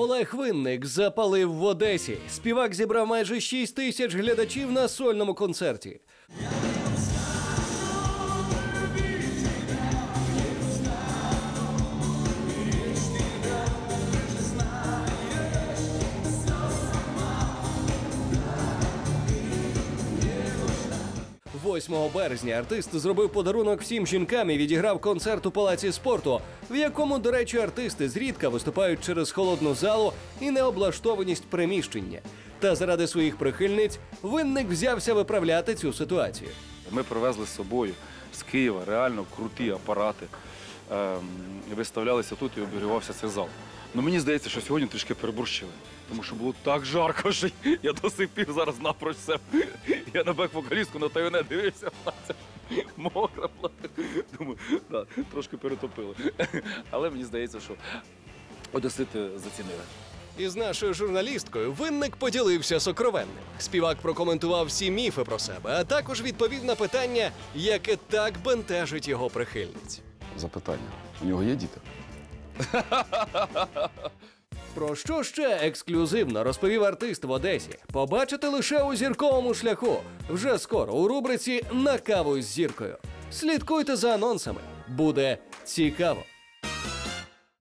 Олег Винник запалив в Одесі. Співак зібрав майже 6 тисяч глядачів на сольному концерті. – 8 березня артист зробив подарунок всім жінкам і відіграв концерт у палаці спорту, в якому, до речі, артисти зрідка виступають через холодну залу і необлаштованість приміщення. Та заради своїх прихильниць винник взявся виправляти цю ситуацію. Ми привезли з собою з Києва реально круті апарати. Ем, виставлялися тут і обігрівався цей зал. Ну мені здається, що сьогодні трішки переборщили. Тому що було так жарко, що я до сих пір зараз напроч все. Я на бек-вокалістку на тайоне дивився, мокра. Думаю, да, трошки перетопили. Але мені здається, що одесити зацінили. Із нашою журналісткою винник поділився сокровенним. Співак прокоментував всі міфи про себе, а також відповів на питання, яке так бентежить його прихильниць. Запитання. У нього є діти? Про що ще ексклюзивно розповів артист в Одесі? Побачите лише у зірковому шляху. Вже скоро у рубриці на каву з зіркою. Слідкуйте за анонсами. Буде цікаво.